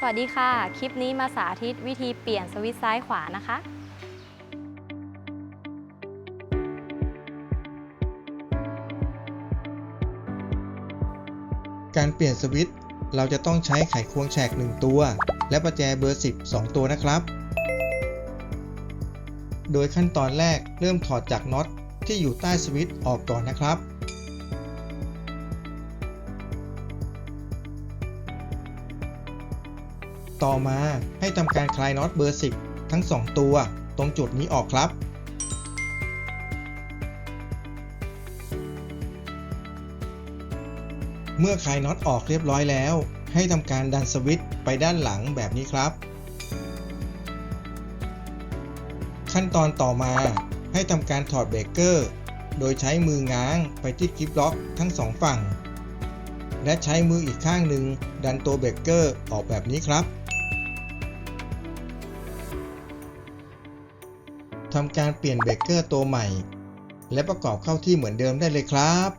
สวัสดีค่ะ คลิปนี้มาสาธิตวิธีเปลี่ยนสวิตช์ซ้ายขวานะคะ การเปลี่ยนสวิตช์เราจะต้องใช้ไขควงแฉก 1 ตัว และประแจเบอร์ 10 2 ตัวนะครับ โดยขั้นตอนแรกเริ่มถอดจากน็อตที่อยู่ใต้สวิตช์ออกก่อนนะครับ ต่อมาให้ทำการคลายน็อตเบอร์ 10 ทั้ง 2 ตัว ตรงจุดนี้ออกครับ เมื่อคลายน็อตออกเรียบร้อยแล้ว ให้ทำการดันสวิตช์ไปด้านหลังแบบนี้ครับ ขั้นตอนต่อมาให้ทำการถอดเบรกเกอร์ โดยใช้มือง้างไปที่กิฟล็อกทั้งสองฝั่ง และใช้มืออีกข้างหนึ่งดันตัวเบรกเกอร์ออกแบบนี้ครับทำการเปลี่ยนเบรกเกอร์ตัวใหม่ และประกอบเข้าที่เหมือนเดิมได้เลยครับ